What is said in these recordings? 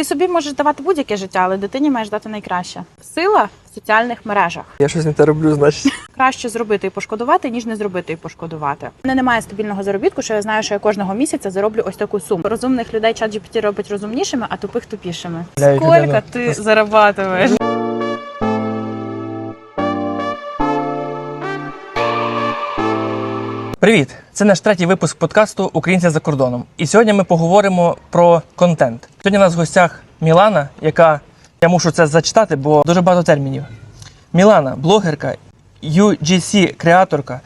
Ти собі можеш давати будь-яке життя, але дитині маєш дати найкраще. Сила в соціальних мережах. Я щось не те роблю, значить. Краще зробити і пошкодувати, ніж не зробити і пошкодувати. У мене немає стабільного заробітку, що я знаю, що я кожного місяця зароблю ось таку суму. Розумних людей чат GPT робить розумнішими, а тупих тупішими. Скільки ти зарабатуєш? Привіт! Це наш третій випуск подкасту Українці за кордоном. І сьогодні ми поговоримо про контент. Сьогодні у нас в гостях Мілана, яка я мушу це зачитати, бо дуже багато термінів. Мілана, блогерка, UGC креаторка,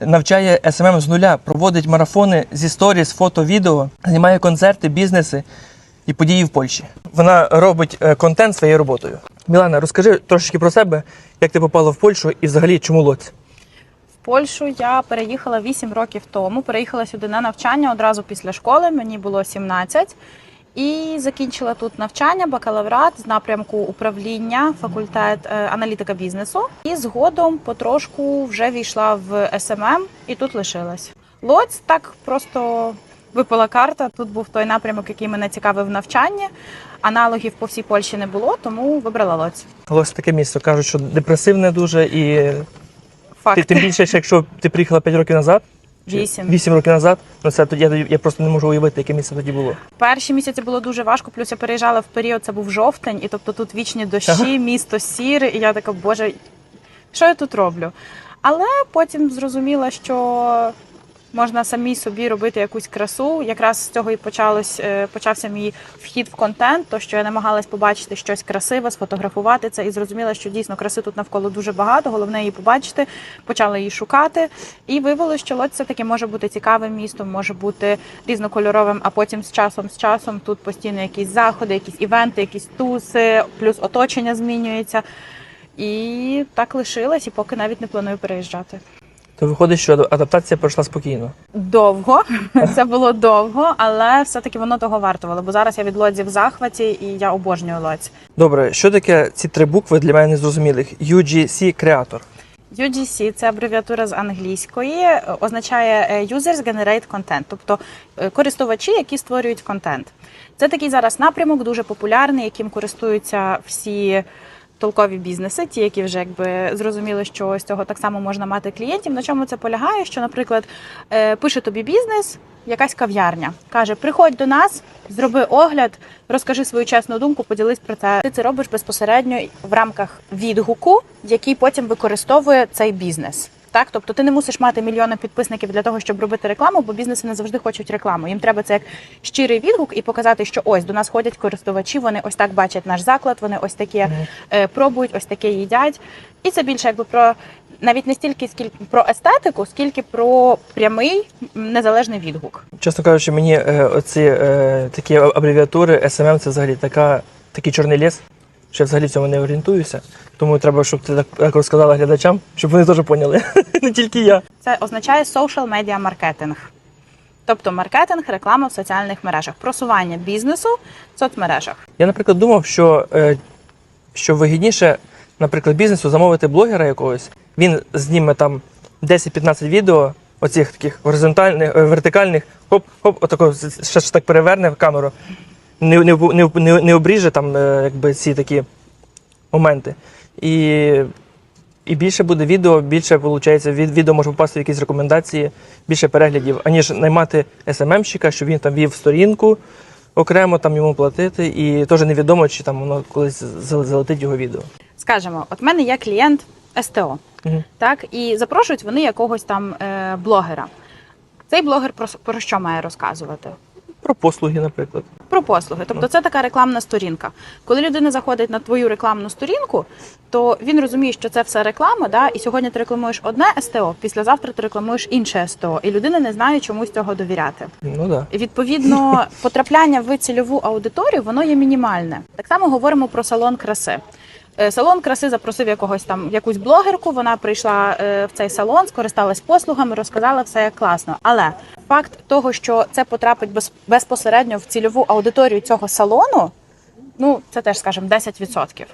навчає SMM з нуля, проводить марафони зі сторіс, фото, відео, знімає концерти, бізнеси і події в Польщі. Вона робить е, контент своєю роботою. Мілана, розкажи трошечки про себе, як ти попала в Польщу і взагалі чому Лоць? Польщу я переїхала 8 років тому. Переїхала сюди на навчання одразу після школи. Мені було 17. І закінчила тут навчання, бакалаврат з напрямку управління, факультет е, аналітика бізнесу. І згодом потрошку вже війшла в СММ і тут лишилась. Лоць так просто випала карта. Тут був той напрямок, який мене цікавив в навчанні. Аналогів по всій Польщі не було, тому вибрала Лоць. Лось таке місто. Кажуть, що депресивне дуже, і Факт. ти, тим більше, що якщо ти приїхала 5 років назад, чи Вісім. 8 років назад, ну це тоді я, я просто не можу уявити, яке місце тоді було. Перші місяці було дуже важко, плюс я переїжджала в період, це був жовтень, і тобто тут вічні дощі, місто сіре, і я така, боже, що я тут роблю? Але потім зрозуміла, що можна самій собі робити якусь красу. Якраз з цього і почалось, е, почався мій вхід в контент, то що я намагалась побачити щось красиве, сфотографувати це і зрозуміла, що дійсно краси тут навколо дуже багато. Головне її побачити, почала її шукати. І виявилося, що Лодзь все-таки може бути цікавим містом, може бути різнокольоровим, а потім з часом з часом тут постійно якісь заходи, якісь івенти, якісь туси, плюс оточення змінюється. І так лишилась, і поки навіть не планую переїжджати. То виходить, що адаптація пройшла спокійно. Довго це було довго, але все-таки воно того вартувало. Бо зараз я від лодзі в захваті і я обожнюю лодзь. Добре, що таке ці три букви для мене незрозумілих? UGC креатор. UGC – це абревіатура з англійської, означає е, Users Generate Content, тобто е, користувачі, які створюють контент. Це такий зараз напрямок, дуже популярний, яким користуються всі толкові бізнеси, ті, які вже якби зрозуміли, що з цього так само можна мати клієнтів. На чому це полягає? Що, наприклад, е, пише тобі бізнес, якась кав'ярня, каже: приходь до нас, зроби огляд, розкажи свою чесну думку, поділись про це. Ти це робиш безпосередньо в рамках відгуку, який потім використовує цей бізнес. Так, тобто ти не мусиш мати мільйони підписників для того, щоб робити рекламу, бо бізнеси не завжди хочуть рекламу. Їм треба це як щирий відгук і показати, що ось до нас ходять користувачі, вони ось так бачать наш заклад, вони ось таке е, пробують, ось таке їдять. І це більше якби про навіть не стільки скільки про естетику, скільки про прямий незалежний відгук. Чесно кажучи, мені е, оці е, такі абревіатури SMM це взагалі така, такий чорний ліс, що я взагалі в цьому не орієнтуюся. Тому треба, щоб ти так, розказала глядачам, щоб вони теж поняли. не тільки я. Це означає social media маркетинг. Тобто маркетинг, реклама в соціальних мережах, просування бізнесу в соцмережах. Я, наприклад, думав, що, е, що вигідніше, наприклад, бізнесу замовити блогера якогось. Він зніме там 10-15 відео, оцих таких горизонтальних, е, вертикальних, хоп, хоп, отако ще так переверне в камеру. Не, не, не, не, не обріже там е, якби ці такі моменти. І, і більше буде відео, більше виходить, від відео може попасти в якісь рекомендації, більше переглядів, аніж наймати СММщика, щоб він там вів сторінку окремо там йому платити, і теж невідомо, чи там воно колись залетить його відео. Скажемо, от в мене є клієнт СТО, Мгм. так і запрошують вони якогось там е, блогера. Цей блогер про, про що має розказувати? Про послуги, наприклад. Про послуги. Тобто це така рекламна сторінка. Коли людина заходить на твою рекламну сторінку, то він розуміє, що це все реклама, да? і сьогодні ти рекламуєш одне СТО, післязавтра ти рекламуєш інше СТО, і людина не знає чомусь цього довіряти. Ну. Да. І, Відповідно, потрапляння в цільову аудиторію воно є мінімальне. Так само говоримо про салон краси. Е, Салон краси запросив якогось там якусь блогерку. Вона прийшла е, в цей салон, скористалась послугами, розказала все як класно. Але факт того, що це потрапить без, безпосередньо в цільову аудиторію цього салону, ну це теж скажімо 10%.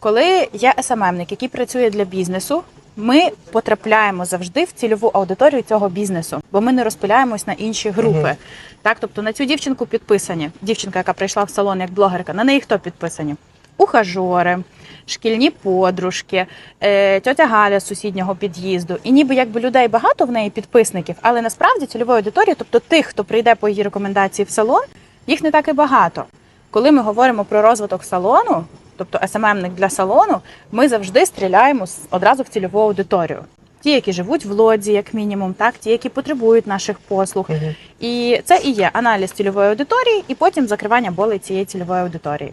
Коли є СММник, який працює для бізнесу, Ми потрапляємо завжди в цільову аудиторію цього бізнесу, бо ми не розпиляємось на інші групи. Мгм. Так, тобто на цю дівчинку підписані. Дівчинка, яка прийшла в салон як блогерка, на неї хто підписані? Ухажори, шкільні подружки, е, тьотя Галя з сусіднього під'їзду. І ніби якби людей багато в неї підписників, але насправді цільової аудиторії, тобто тих, хто прийде по її рекомендації в салон, їх не так і багато. Коли ми говоримо про розвиток салону, тобто СММник для салону, ми завжди стріляємо одразу в цільову аудиторію. Ті, які живуть в лодзі, як мінімум, так, ті, які потребують наших послуг. Мгм. І це і є аналіз цільової аудиторії, і потім закривання болей цієї цільової аудиторії.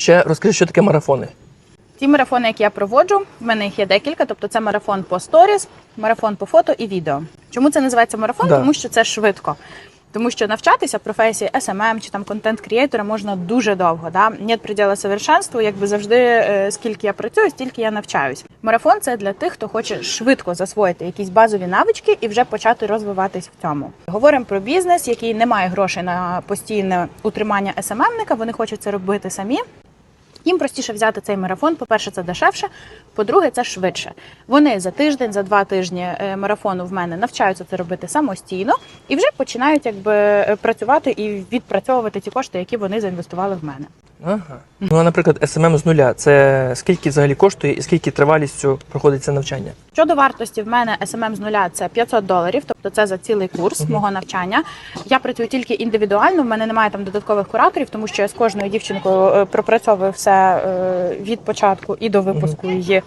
Ще розкажи, що таке марафони. Ті марафони, які я проводжу, в мене їх є декілька. Тобто це марафон по сторіс, марафон по фото і відео. Чому це називається марафон? Да. Тому що це швидко. Тому що навчатися професії SMM чи там контент-крієйтора можна дуже довго. Да? Нет приділу совершенству, якби завжди, е, скільки я працюю, стільки я навчаюсь. Марафон це для тих, хто хоче швидко засвоїти якісь базові навички і вже почати розвиватись в цьому. Говоримо про бізнес, який не має грошей на постійне утримання SMM-ника, Вони хочуть це робити самі. Їм простіше взяти цей марафон. По-перше, це дешевше. По-друге, це швидше. Вони за тиждень, за два тижні е, марафону в мене навчаються це робити самостійно і вже починають якби е, працювати і відпрацьовувати ті кошти, які вони заінвестували в мене. Ага. Ну, а, наприклад, СММ з нуля це скільки взагалі коштує і скільки тривалістю проходить це навчання? Щодо вартості, в мене SMM з нуля це 500 доларів, тобто це за цілий курс мого навчання. Я працюю тільки індивідуально. В мене немає там додаткових кураторів, тому що я з кожною дівчинкою е, пропрацьовую все е, від початку і до випуску її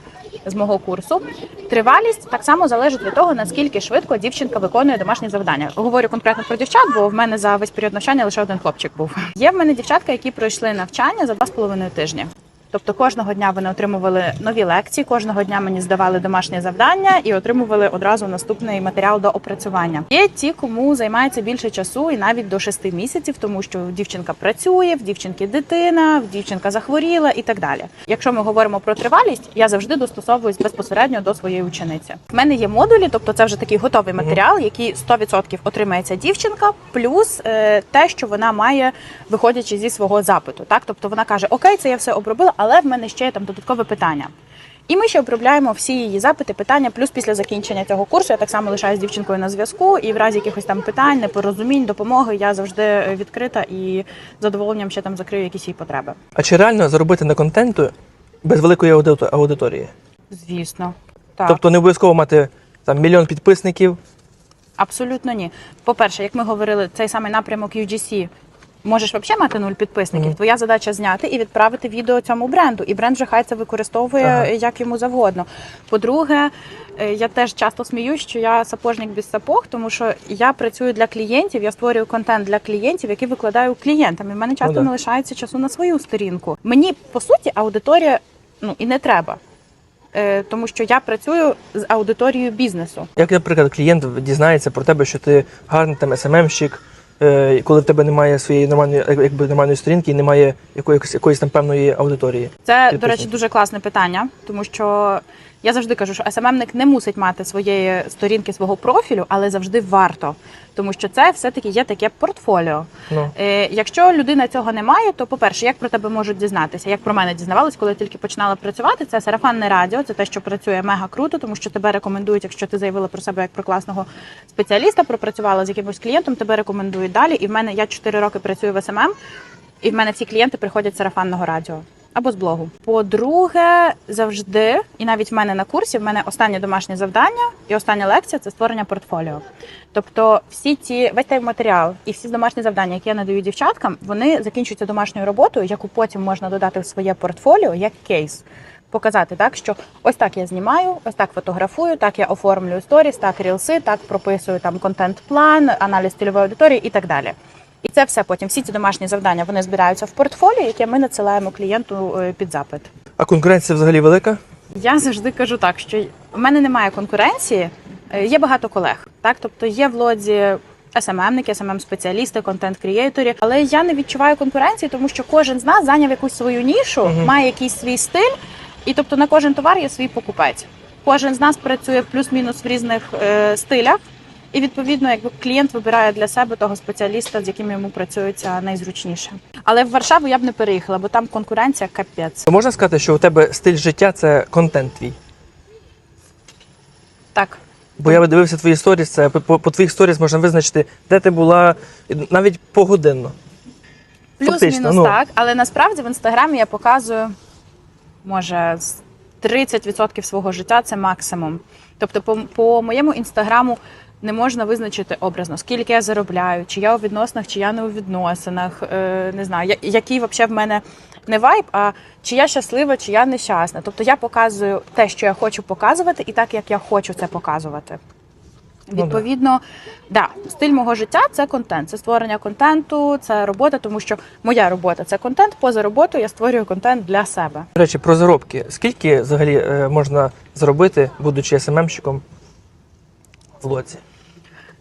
з мого курсу. Тривалість так само залежить від того, наскільки швидко дівчинка виконує домашні завдання. Говорю конкретно про дівчат, бо в мене за весь період навчання лише один хлопчик був. Є в мене дівчатка, які пройшли навчання за два з половиною тижні. Тобто кожного дня вони отримували нові лекції, кожного дня мені здавали домашнє завдання і отримували одразу наступний матеріал до опрацювання. Є ті, кому займається більше часу, і навіть до шести місяців, тому що дівчинка працює, в дівчинки дитина, в дівчинка захворіла і так далі. Якщо ми говоримо про тривалість, я завжди достосовуюсь безпосередньо до своєї учениці. В мене є модулі, тобто це вже такий готовий матеріал, який 100% отримає ця дівчинка, плюс е, те, що вона має, виходячи зі свого запиту. Так, тобто вона каже: Окей, це я все обробила, але в мене ще є там додаткове питання. І ми ще обробляємо всі її запити, питання. Плюс після закінчення цього курсу я так само лишаюсь з дівчинкою на зв'язку. І в разі якихось там питань, непорозумінь, допомоги я завжди е, відкрита і з задоволенням ще там закрию якісь її потреби. А чи реально заробити на контенту без великої аудито- аудиторії? Звісно, так. Тобто не обов'язково мати там мільйон підписників. Абсолютно ні. По-перше, як ми говорили, цей самий напрямок UGC. Можеш взагалі мати нуль підписників. Мгм. Твоя задача зняти і відправити відео цьому бренду. І бренд вже хай це використовує Ага. як йому завгодно. По-друге, е, я теж часто сміюсь, що я сапожник без сапог, тому що я працюю для клієнтів, я створюю контент для клієнтів, який викладаю клієнтам. І в мене часто Ну да. не лишається часу на свою сторінку. Мені по суті аудиторія ну і не треба. Е, Тому що я працюю з аудиторією бізнесу. Як, наприклад, клієнт дізнається про тебе, що ти гарний там СММщик, коли в тебе немає своєї нормальної, якби нормальної сторінки і немає якоїсь, якоїсь там певної аудиторії. Це, до речі, дуже класне питання, тому що я завжди кажу, що СММник не мусить мати своєї сторінки свого профілю, але завжди варто, тому що це все-таки є таке портфоліо. Ну, Е, якщо людина цього не має, то по-перше, як про тебе можуть дізнатися? Як про мене дізнавались, коли я тільки починала працювати? Це сарафанне радіо, це те, що працює мега круто, тому що тебе рекомендують, якщо ти заявила про себе як про класного спеціаліста, пропрацювала з якимось клієнтом, тебе рекомендують далі. І в мене я 4 роки працюю в СММ, і в мене всі клієнти приходять з сарафанного радіо. Або з блогу. По-друге, завжди, і навіть в мене на курсі, в мене останнє домашнє завдання і остання лекція це створення портфоліо. Тобто, всі ці весь цей матеріал і всі домашні завдання, які я надаю дівчаткам, вони закінчуються домашньою роботою, яку потім можна додати в своє портфоліо як кейс. Показати так, що ось так я знімаю, ось так фотографую, так я оформлюю сторіс, так рілси, так прописую там контент-план, аналіз цільової аудиторії і так далі. І це все потім. Всі ці домашні завдання вони збираються в портфоліо, яке ми надсилаємо клієнту е, під запит. а конкуренція взагалі велика? Я завжди кажу так, що в мене немає конкуренції, е, є багато колег. Так, тобто є в лодзі СММники, СММ-спеціалісти, контент-крієйтори, але я не відчуваю конкуренції, тому що кожен з нас зайняв якусь свою нішу, Мгм. має якийсь свій стиль, і тобто на кожен товар є свій покупець. Кожен з нас працює плюс-мінус в різних е, стилях. І відповідно, якби клієнт вибирає для себе того спеціаліста, з яким йому працюється найзручніше. Але в Варшаву я б не переїхала, бо там конкуренція капець. Можна сказати, що у тебе стиль життя це контент твій. Так. Бо я дивився твої сторіс, це по, по, по твоїх сторіс можна визначити, де ти була навіть погодинно. Плюс-мінус ну. так, але насправді в інстаграмі я показую, може, 30% свого життя це максимум. Тобто, по, по моєму інстаграму не можна визначити образно, скільки я заробляю, чи я у відносинах, чи я не у відносинах. Е, не знаю, який взагалі в мене не вайб, а чи я щаслива, чи я нещасна. Тобто я показую те, що я хочу показувати, і так, як я хочу це показувати. Ну. Відповідно, да, стиль мого життя це контент, це створення контенту, це робота, тому що моя робота це контент. Поза роботою я створюю контент для себе. До речі, про заробки. Скільки взагалі е, можна заробити, будучи СММщиком в лоці?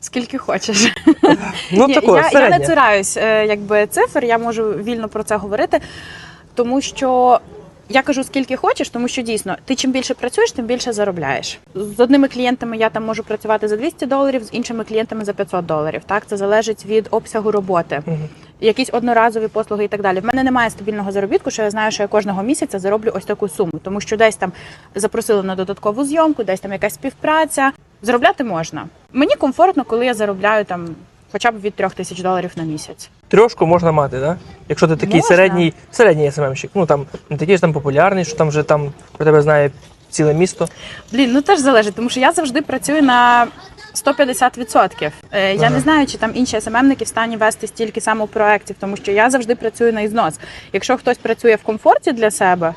Скільки хочеш. Ну, такого, я, я не цураюсь е, якби цифр, я можу вільно про це говорити, тому що. Я кажу, скільки хочеш, тому що дійсно ти чим більше працюєш, тим більше заробляєш. З одними клієнтами я там можу працювати за 200 доларів, з іншими клієнтами за 500 доларів. Так, це залежить від обсягу роботи. Мгм. Якісь одноразові послуги і так далі. В мене немає стабільного заробітку, що я знаю, що я кожного місяця зароблю ось таку суму, тому що десь там запросили на додаткову зйомку, десь там якась співпраця. Заробляти можна. Мені комфортно, коли я заробляю там хоча б від трьох тисяч доларів на місяць. Трьошку можна мати, да? Якщо ти такий Можна. середній, середній СММщик. Ну там не такий ж там популярний, що там вже там про тебе знає ціле місто. Блін, ну теж залежить, тому що я завжди працюю на 150%. Е, Я Ага. не знаю, чи там інші СММники в стані вести стільки самопроєктів, тому що я завжди працюю на ізнос. Якщо хтось працює в комфорті для себе.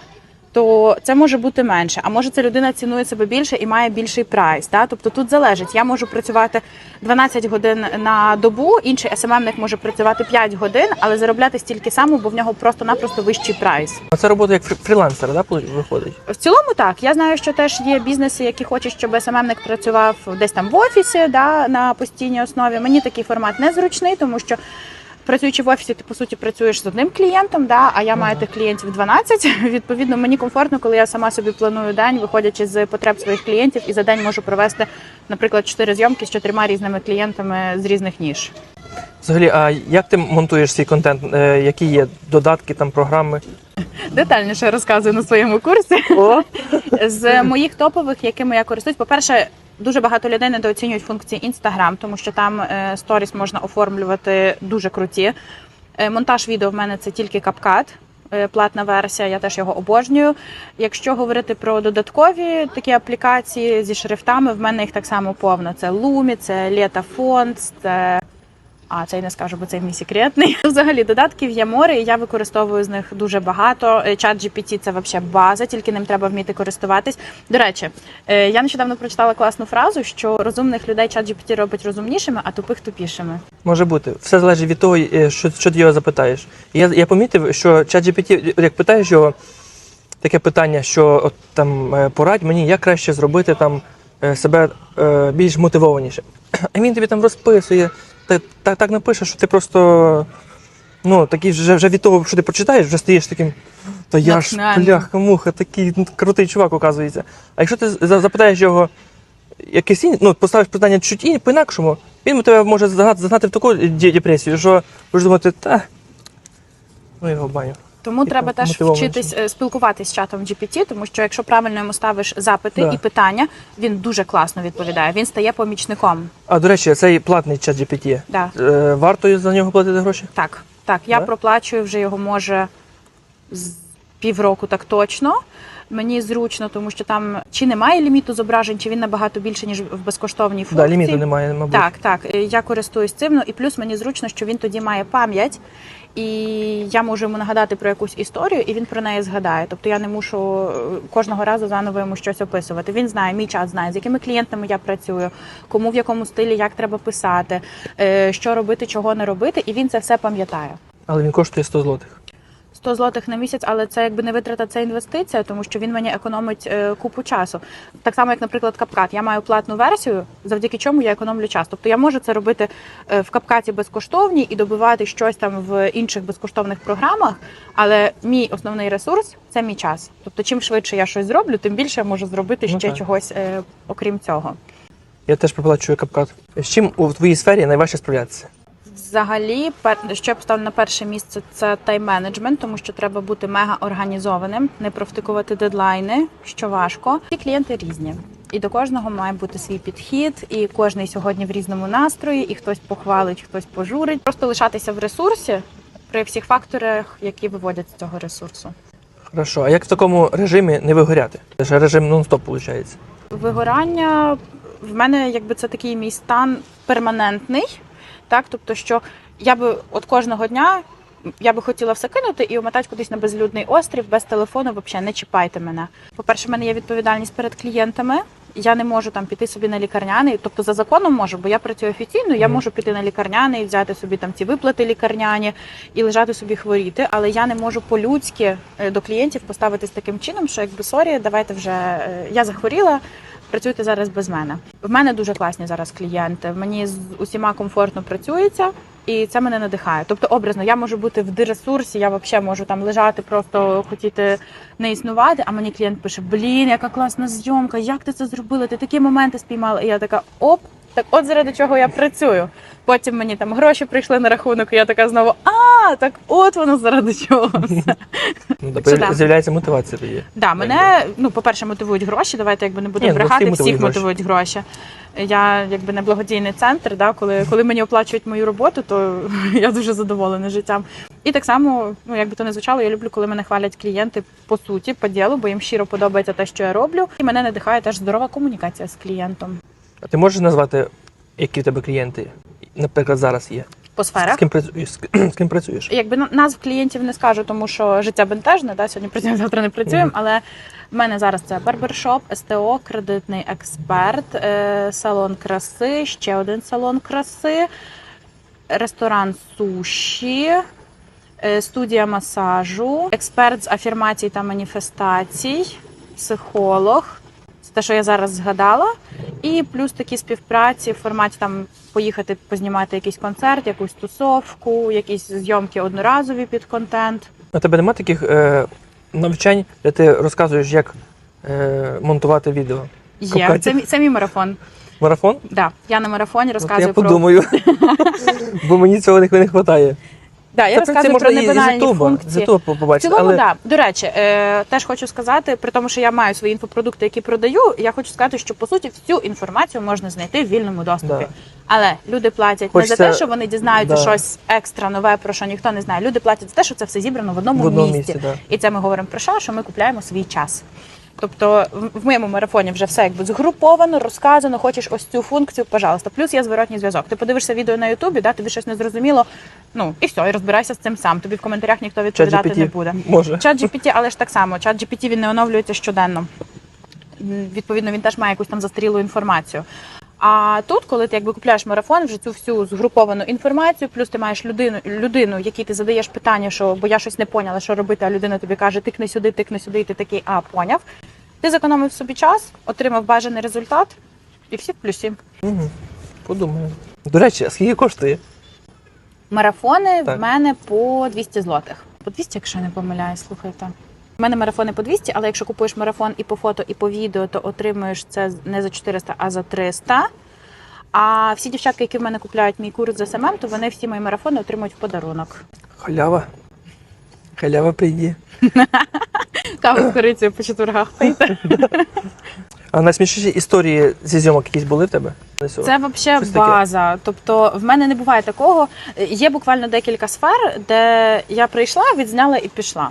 То це може бути менше, а може ця людина цінує себе більше і має більший прайс. Да? Тобто тут залежить. Я можу працювати 12 годин на добу, інший СММник може працювати 5 годин, але заробляти стільки само, бо в нього просто-напросто вищий прайс. А це робота як фрі- фрілансера, да, виходить? В цілому так. Я знаю, що теж є бізнеси, які хочуть, щоб СММник працював десь там в офісі, да, на постійній основі. Мені такий формат не зручний, тому що. Працюючи в офісі, ти по суті працюєш з одним клієнтом, да, а я маю тих клієнтів 12. Відповідно, мені комфортно, коли я сама собі планую день, виходячи з потреб своїх клієнтів, і за день можу провести, наприклад, чотири зйомки з чотирма різними клієнтами з різних ніж. Взагалі, а як ти монтуєш свій контент? Е, які є додатки, там програми? Детальніше розказую на своєму курсі. О! З моїх топових, якими я користуюсь, по-перше, дуже багато людей недооцінюють функції Instagram, тому що там е, сторіс можна оформлювати дуже круті. Е, Монтаж відео в мене це тільки капкат. е, Платна версія, я теж його обожнюю. Якщо говорити про додаткові такі аплікації зі шрифтами, в мене їх так само повно. Це Lumi, це Leta Fonts, це а цей не скажу, бо цей мій секретний. Взагалі додатків є море, і я використовую з них дуже багато. Е, Чат GPT – це взагалі база, тільки ним треба вміти користуватись. До речі, е, я нещодавно прочитала класну фразу, що розумних людей чат GPT робить розумнішими, а тупих тупішими. Може бути. Все залежить від того, е, що, що ти його запитаєш. Я, я помітив, що ChatGPT, як питаєш його таке питання, що от там порадь мені, як краще зробити там себе більш мотивованіше. А він тобі там розписує, так, так, так напишеш, що ти просто ну, такий вже, вже від того, що ти прочитаєш, вже стаєш таким. Та я ж Натхненним. бляха, муха, такий ну, крутий чувак, оказується. А якщо ти за- запитаєш його якесь інше, ну, поставиш питання чуть і по-інакшому, він тебе може загнати, загнати в таку депресію, що будеш думати, та ну його баню. Тому Типу, треба теж вчитись е, спілкуватись з чатом GPT, тому що якщо правильно йому ставиш запити Да. і питання, він дуже класно відповідає. Він стає помічником. А до речі, цей платний чат GPT. Да. Е, варто за нього платити гроші? Так, так, я Да? проплачую вже його може з півроку, так точно. Мені зручно, тому що там чи немає ліміту зображень, чи він набагато більше, ніж в безкоштовній функції. Да, ліміту немає, мабуть. Так, так. Я користуюсь цим. Ну і плюс мені зручно, що він тоді має пам'ять, і я можу йому нагадати про якусь історію, і він про неї згадає. Тобто я не мушу е, кожного разу заново йому щось описувати. Він знає, мій час знає, з якими клієнтами я працюю, кому в якому стилі як треба писати, е, що робити, чого не робити, і він це все пам'ятає. Але він коштує 100 злотих. 100 злотих на місяць, але це якби не витрата, це інвестиція, тому що він мені економить е, купу часу. Так само, як, наприклад, CapCut. Я маю платну версію, завдяки чому я економлю час. Тобто я можу це робити е, в CapCut безкоштовній і добивати щось там в інших безкоштовних програмах, але мій основний ресурс це мій час. Тобто, чим швидше я щось зроблю, тим більше я можу зробити Ну ще так. чогось е, окрім цього. Я теж проплачую капкат. З чим у твоїй сфері найважче справлятися? Взагалі, що я поставлю на перше місце, це тайм-менеджмент, тому що треба бути мега організованим, не провтикувати дедлайни, що важко. Ці клієнти різні. І до кожного має бути свій підхід, і кожний сьогодні в різному настрої, і хтось похвалить, хтось пожурить. Просто лишатися в ресурсі при всіх факторах, які виводять з цього ресурсу. Хорошо, а як в такому режимі не вигоряти? Це ж режим нон-стоп виходить. Вигорання в мене якби це такий мій стан перманентний. Так, тобто, що я би от кожного дня я би хотіла все кинути і умотати кудись на безлюдний острів без телефону. Взагалі не чіпайте мене. По-перше, в мене є відповідальність перед клієнтами. Я не можу там піти собі на лікарняний, тобто за законом можу, бо я працюю офіційно. Я можу піти на лікарняний, взяти собі там ці виплати лікарняні і лежати собі хворіти. Але я не можу по-людськи е, до клієнтів поставитись таким чином, що якби сорі, давайте вже е, я захворіла. Працюйте зараз без мене. В мене дуже класні зараз клієнти. Мені з усіма комфортно працюється, і це мене надихає. Тобто, образно, я можу бути в диресурсі, я взагалі можу там лежати, просто хотіти не існувати. А мені клієнт пише: Блін, яка класна зйомка, як ти це зробила? Ти такі моменти спіймала. І я така оп. Так, от заради чого я працюю. Потім мені там гроші прийшли на рахунок, і я така знову: а так от воно заради чого все. Ну, да, з'являється мотивація тоді. Да, мене ну, по-перше, мотивують гроші. Давайте якби не будемо ну, брехати, всіх мотивують мотивують гроші. Я якби не благодійний центр. Да, коли, коли мені оплачують мою роботу, то я дуже задоволена життям. І так само, ну як би то не звучало, я люблю, коли мене хвалять клієнти по суті, по ділу, бо їм щиро подобається те, що я роблю. І мене надихає теж здорова комунікація з клієнтом. А ти можеш назвати, які в тебе клієнти, наприклад, зараз є? По З сферах. ким працюєш? З ким- З ким працюєш? Якби на- назв клієнтів не скажу, тому що життя бентежне, да, сьогодні працюємо, завтра не працюємо. Мгм. Але в мене зараз це барбершоп, СТО, кредитний експерт, е, салон краси, ще один салон краси, ресторан суші, е, студія масажу, експерт з афірмацій та маніфестацій, психолог. Те, що я зараз згадала. І плюс такі співпраці в форматі там поїхати познімати якийсь концерт, якусь тусовку, якісь зйомки одноразові під контент. У тебе немає таких е, навчань, де ти розказуєш, як е, монтувати відео? Є це, це мій марафон. Марафон? Да, я на марафоні От розказую я про подумаю, бо мені цього не вистачає. Да, я Та, розказую про небанальні Ютуба, з функції. В цілому, але да. До речі, е, теж хочу сказати, при тому, що я маю свої інфопродукти, які продаю, я хочу сказати, що по суті всю інформацію можна знайти в вільному доступі. Да. Але люди платять не за те, що вони дізнаються Да. щось екстра нове, про що ніхто не знає. Люди платять за те, що це все зібрано в одному, в одному місці. місці. Да. І це ми говоримо про що? Що ми купляємо свій час. Тобто в- моєму марафоні вже все якби згруповано, розказано. Хочеш ось цю функцію, пожалуйста. Плюс є зворотній зв'язок. Ти подивишся відео на Ютубі, да, тобі щось не зрозуміло. Ну і все, і розбирайся з цим сам. Тобі в коментарях ніхто відповідати не буде. Може. Чат GPT, але ж так само. Чат GPT він не оновлюється щоденно. Відповідно, він теж має якусь там застрілу інформацію. А тут, коли ти якби купляєш марафон, вже цю всю згруповану інформацію, плюс ти маєш людину, людину, якій ти задаєш питання, що бо я щось не поняла, що робити, а людина тобі каже, тикни сюди, тикни сюди, і ти такий, а поняв. Ти зекономив собі час, отримав бажаний результат, і всі в плюсі. Угу. Подумаю. До речі, а скільки коштує? Марафони Так. в мене по 200 злотих. По 200, якщо не помиляюсь, слухайте. У мене марафони по 200, але якщо купуєш марафон і по фото, і по відео, то отримуєш це не за 400, а за 300. А всі дівчатки, які в мене купляють мій курс за СММ, то вони всі мої марафони отримують в подарунок. Халява. Халява прийде. Каву з корицею по четвергах пийте. А найсмішніші історії зі зйомок якісь були в тебе? Це взагалі база. Тобто в мене не буває такого. Є буквально декілька сфер, де я прийшла, відзняла і пішла.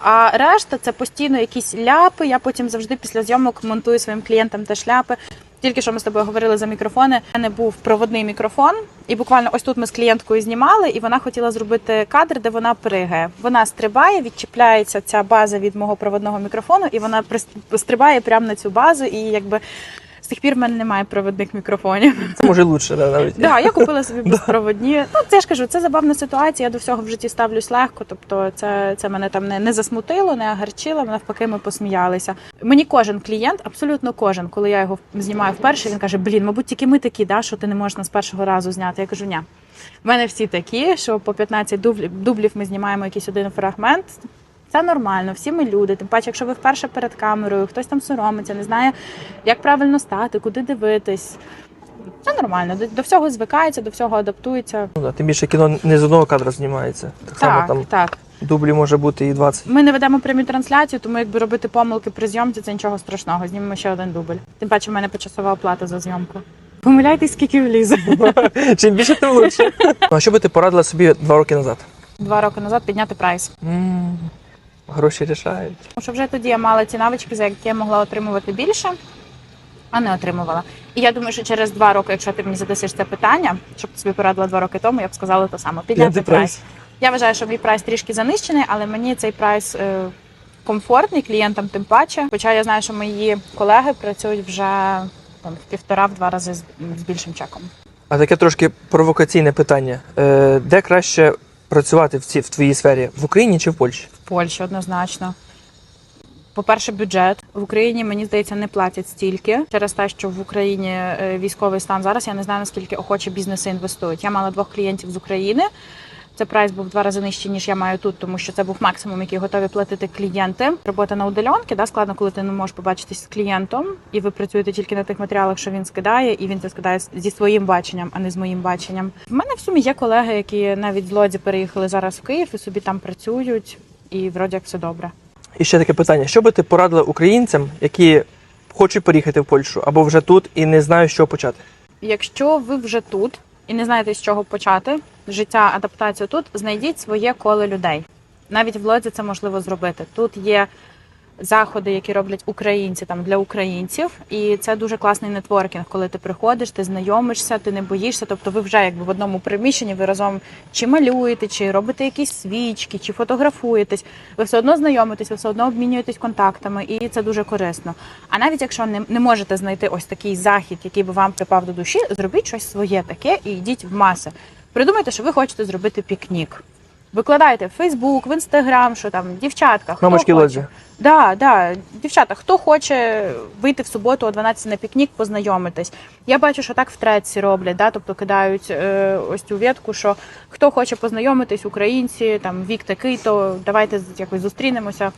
А решта це постійно якісь ляпи. Я потім завжди після зйомок монтую своїм клієнтам теж ляпи. Тільки що ми з тобою говорили за мікрофони. У мене був проводний мікрофон, і буквально ось тут ми з клієнткою знімали, і вона хотіла зробити кадр, де вона пригає. Вона стрибає, відчіпляється ця база від мого проводного мікрофону, і вона стрибає прямо на цю базу. І якби з тих пір в мене немає проводних мікрофонів. Це може лучше, да, навіть. Да, я купила собі безпроводні. Ну, це ж кажу, це забавна ситуація. Я до всього в житті ставлюсь легко. Тобто, це, це мене там не, не засмутило, не огарчило. Навпаки, ми посміялися. Мені кожен клієнт, абсолютно кожен, коли я його знімаю вперше, він каже: Блін, мабуть, тільки ми такі, да, що ти не можеш нас з першого разу зняти. Я кажу, ня. В мене всі такі, що по 15 дублів, дублів ми знімаємо якийсь один фрагмент. Це нормально, всі ми люди. Тим паче, якщо ви вперше перед камерою, хтось там соромиться, не знає, як правильно стати, куди дивитись. Це нормально. До, до всього звикається, до всього адаптується. Ну, да, тим більше кіно не з одного кадра знімається. Так, само там так. дублі може бути і 20. Ми не ведемо прямі трансляцію, тому якби робити помилки при зйомці, це нічого страшного. Знімемо ще один дубль. Тим паче, в мене почасова оплата за зйомку. Помиляйтесь, скільки влізе. Чим більше, тим лучше. Ну, а що би ти порадила собі два роки назад? Два роки назад підняти прайс. м гроші рішають. Тому що вже тоді я мала ці навички, за які я могла отримувати більше, а не отримувала. І я думаю, що через два роки, якщо ти мені задасиш це питання, щоб ти собі порадила два роки тому, я б сказала те саме. Підняти прайс. Я вважаю, що мій прайс трішки занищений, але мені цей прайс е, комфортний, клієнтам тим паче. Хоча я знаю, що мої колеги працюють вже там, в півтора-в два рази з, з більшим чеком. А таке трошки провокаційне питання. Е, де краще працювати в, цій, в твоїй сфері? В Україні чи в Польщі? В Польщі однозначно. По-перше, бюджет в Україні мені здається не платять стільки через те, що в Україні е, військовий стан зараз. Я не знаю наскільки охочі бізнеси інвестують. Я мала двох клієнтів з України. Це прайс був два рази нижчий, ніж я маю тут, тому що це був максимум, який готові платити клієнти. Робота на удаленки, да, складно, коли ти не можеш побачитись з клієнтом, і ви працюєте тільки на тих матеріалах, що він скидає, і він це скидає зі своїм баченням, а не з моїм баченням. В мене в сумі є колеги, які навіть з Лодзі переїхали зараз в Київ і собі там працюють, і вроді як все добре. І ще таке питання: що би ти порадила українцям, які хочуть переїхати в Польщу або вже тут і не знають, що почати? Якщо ви вже тут і не знаєте, з чого почати, життя, адаптацію тут, знайдіть своє коло людей. Навіть в Лодзі це можливо зробити. Тут є заходи, які роблять українці там для українців, і це дуже класний нетворкінг, коли ти приходиш, ти знайомишся, ти не боїшся. Тобто, ви вже якби в одному приміщенні ви разом чи малюєте, чи робите якісь свічки, чи фотографуєтесь. Ви все одно знайомитесь, ви все одно обмінюєтесь контактами, і це дуже корисно. А навіть якщо не, не можете знайти ось такий захід, який би вам припав до душі, зробіть щось своє таке і йдіть в маси. Придумайте, що ви хочете зробити пікнік. Викладайте в Фейсбук, в Інстаграм, що там дівчатка, хто Мамочки хоче. Да, да, дівчата, хто хоче вийти в суботу о 12 на пікнік, познайомитись. Я бачу, що так в треці роблять, да, тобто кидають е, ось цю ветку, що хто хоче познайомитись, українці, там вік такий, то давайте якось зустрінемося.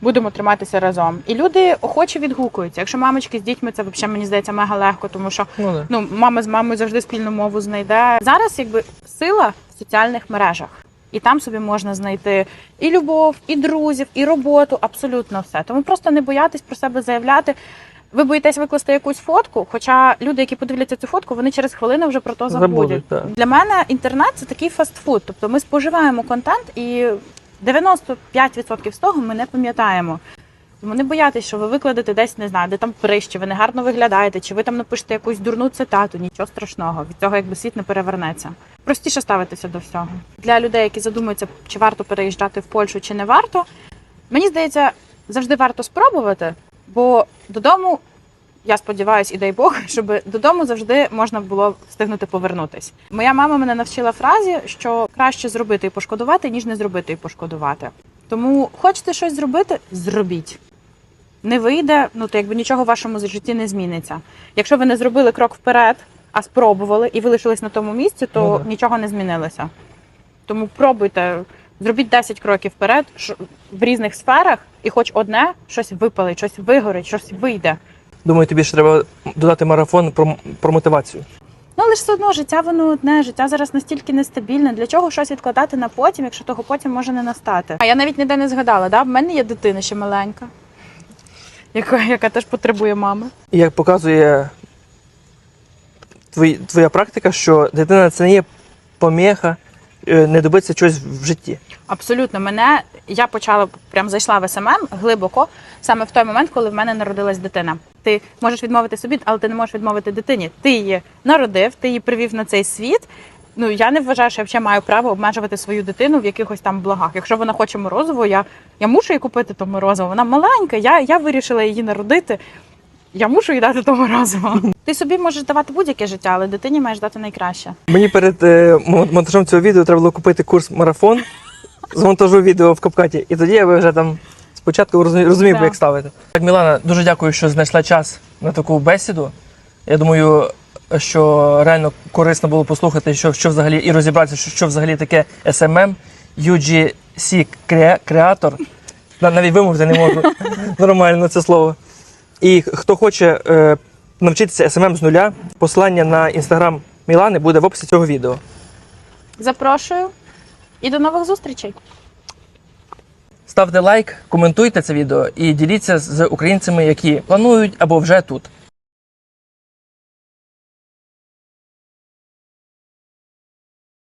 Будемо триматися разом. І люди охоче відгукуються. Якщо мамочки з дітьми, це взагалі мені здається мега легко, тому що Ну, ну, мама з мамою завжди спільну мову знайде. Зараз якби сила в соціальних мережах. І там собі можна знайти і любов, і друзів, і роботу, абсолютно все. Тому просто не боятись про себе заявляти. Ви боїтесь викласти якусь фотку, хоча люди, які подивляться цю фотку, вони через хвилину вже про то забудуть. Забудуть. Для мене інтернет це такий фастфуд. Тобто ми споживаємо контент, і 95% з того ми не пам'ятаємо. Тому не боятись, що ви викладете десь, не знаю, де там прищ, чи ви не гарно виглядаєте, чи ви там напишете якусь дурну цитату, нічого страшного. Від цього якби світ не перевернеться. Простіше ставитися до всього. Для людей, які задумуються, чи варто переїжджати в Польщу, чи не варто. Мені здається, завжди варто спробувати, бо додому, я сподіваюся, і дай Бог, щоб додому завжди можна було встигнути повернутись. Моя мама мене навчила фразі, що краще зробити і пошкодувати, ніж не зробити і пошкодувати. Тому хочете щось зробити, зробіть. Не вийде, ну то якби нічого в вашому житті не зміниться. Якщо ви не зробили крок вперед, а спробували і ви лишились на тому місці, то Ну да. нічого не змінилося. Тому пробуйте, зробіть 10 кроків вперед в різних сферах, і хоч одне щось випалить, щось вигорить, щось вийде. Думаю, тобі ще треба додати марафон про, про мотивацію. Ну але ж все одно життя воно одне, життя зараз настільки нестабільне. Для чого щось відкладати на потім, якщо того потім може не настати? А я навіть ніде не згадала, да? в мене є дитина ще маленька, яка, яка теж потребує мами. І як показує твої, твоя практика, що дитина це не є поміха, е, не добитися чогось в житті. Абсолютно, мене я почала прям зайшла в СММ глибоко саме в той момент, коли в мене народилась дитина. Ти можеш відмовити собі, але ти не можеш відмовити дитині. Ти її народив, ти її привів на цей світ. Ну я не вважаю, що я взагалі маю право обмежувати свою дитину в якихось там благах. Якщо вона хоче морозиво, я, я мушу їй купити то морозиво. Вона маленька, я, я вирішила її народити. Я мушу їй дати то морозиво. Ти собі можеш давати будь-яке життя, але дитині маєш дати найкраще. Мені перед е, мон- монтажем цього відео треба було купити курс марафон з монтажу відео в Капкаті. І тоді я би вже там спочатку розумів, Да. як ставити. Так, Мілана, дуже дякую, що знайшла час на таку бесіду. Я думаю, що реально корисно було послухати, що, що взагалі і розібратися, що, що взагалі таке SMM, UGC креатор. Навіть вимовити не можу нормально це слово. І хто хоче е, навчитися SMM з нуля. Посилання на інстаграм Мілани буде в описі цього відео. Запрошую і до нових зустрічей. Ставте лайк, коментуйте це відео і діліться з українцями, які планують або вже тут.